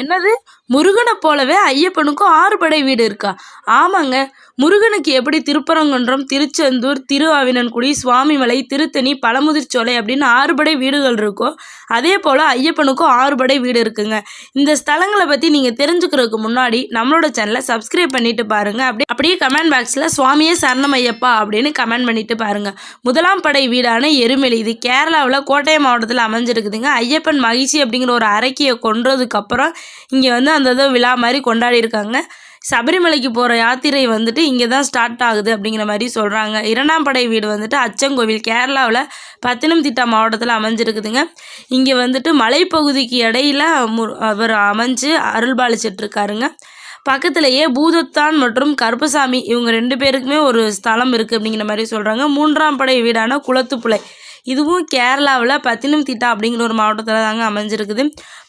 என்னது? முருகனை போலவே ஐயப்பனுக்கும் ஆறு படை வீடு இருக்கா? ஆமாங்க. முருகனுக்கு எப்படி திருப்பரங்குன்றம் திருச்செந்தூர் திருஆவினன்குடி சுவாமிமலை திருத்தணி பழமுதிர்ச்சோலை அப்படின்னு ஆறு படை வீடுகள் இருக்கோ அதே போல் ஐயப்பனுக்கும் ஆறு படை வீடு இருக்குங்க. இந்த ஸ்தலங்களை பற்றி நீங்கள் தெரிஞ்சுக்கிறதுக்கு முன்னாடி நம்மளோட சேனலை சப்ஸ்கிரைப் பண்ணிட்டு பாருங்கள் அப்படி அப்படியே கமெண்ட் பாக்ஸில் சுவாமியே சரணம் ஐயப்பா அப்படின்னு கமெண்ட் பண்ணிட்டு பாருங்கள் முதலாம் படை வீடான எருமெலி. இது கேரளாவில் கோட்டை மாவட்டத்தில் அமைஞ்சிருக்குதுங்க. ஐயப்பன் மகிழ்ச்சி அப்படிங்கிற ஒரு அரைக்கியை கொன்றதுக்கப்புறம் இங்கே வந்து அந்த இதை விழா மாதிரி கொண்டாடி இருக்காங்க. சபரிமலைக்கு போகிற யாத்திரை வந்துட்டு இங்கே தான் ஸ்டார்ட் ஆகுது அப்படிங்கிற மாதிரி சொல்கிறாங்க இரண்டாம் படை வீடு வந்துட்டு அச்சங்கோவில் கேரளாவில் பத்தினம்திட்டா மாவட்டத்தில் அமைஞ்சிருக்குதுங்க. இங்கே வந்துட்டு மலைப்பகுதிக்கு இடையில அவர் அமைஞ்சு அருள்பாலிச்சிட்டு இருக்காருங்க பக்கத்துலேயே பூதத்தான் மற்றும் கருப்பசாமி இவங்க ரெண்டு பேருக்குமே ஒரு ஸ்தலம் இருக்குது அப்படிங்கிற மாதிரி சொல்கிறாங்க மூன்றாம் படை வீடான குளத்துப்புழை இதுவும் கேரளாவில் பத்தினம்திட்டா அப்படிங்கிற ஒரு மாவட்டத்தில் தாங்க அமைஞ்சிருக்குது.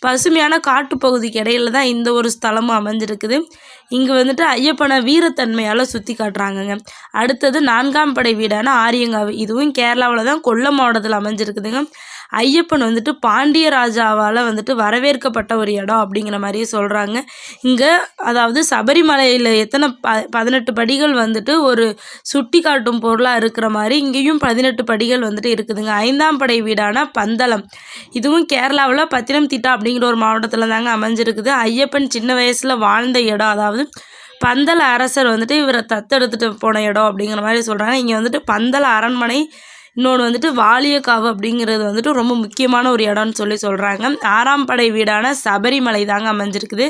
பசுமையான காட்டுப்பகுதிக்கு இடையில தான் இந்த ஒரு ஸ்தலமும் அமைஞ்சிருக்குது. இங்கே வந்துட்டு ஐயப்பனை வீரத்தன்மையால் சுற்றி காட்டுறாங்கங்க. அடுத்தது நான்காம் படை வீடான ஆரியங்காவு. இதுவும் கேரளாவில் தான் கொல்லம் மாவட்டத்தில் அமைஞ்சிருக்குதுங்க. ஐயப்பன் வந்துட்டு பாண்டிய ராஜாவால் வந்துட்டு வரவேற்கப்பட்ட ஒரு இடம் அப்படிங்கிற மாதிரியே சொல்கிறாங்க இங்கே அதாவது சபரிமலையில் எத்தனை ப பதினெட்டு படிகள் வந்துட்டு ஒரு சுட்டி காட்டும் பொருளாக இருக்கிற மாதிரி இங்கேயும் பதினெட்டு படிகள் வந்துட்டு இருக்குதுங்க. ஐந்தாம் படை வீடான பந்தளம். இதுவும் கேரளாவில் பத்தினம்திட்டா அப்படிங்கிற ஒரு மாவட்டத்தில் தாங்க அமைஞ்சிருக்குது. ஐயப்பன் சின்ன வயசில் வாழ்ந்த இடம். அதாவது பந்தல அரசர் வந்துட்டு இவரை தத்தெடுத்துட்டு போன இடம் அப்படிங்கிற மாதிரி சொல்கிறாங்க இங்கே வந்துட்டு பந்தல அரண்மனை இன்னொன்று வந்துட்டு வாலியக்காவு அப்படிங்கிறது வந்துட்டு ரொம்ப முக்கியமான ஒரு இடம்னு சொல்லி சொல்கிறாங்க ஆறாம் படை வீடான சபரிமலை தாங்க அமைஞ்சிருக்குது.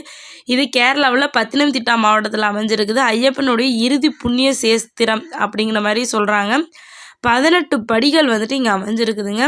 இது கேரளாவில் பத்தினம்திட்டா மாவட்டத்தில் அமைஞ்சிருக்குது. ஐயப்பனுடைய இறுதி புண்ணிய சேஸ்திரம் அப்படிங்கிற மாதிரி சொல்கிறாங்க பதினெட்டு படிகள் வந்துட்டு இங்கே அமைஞ்சிருக்குதுங்க.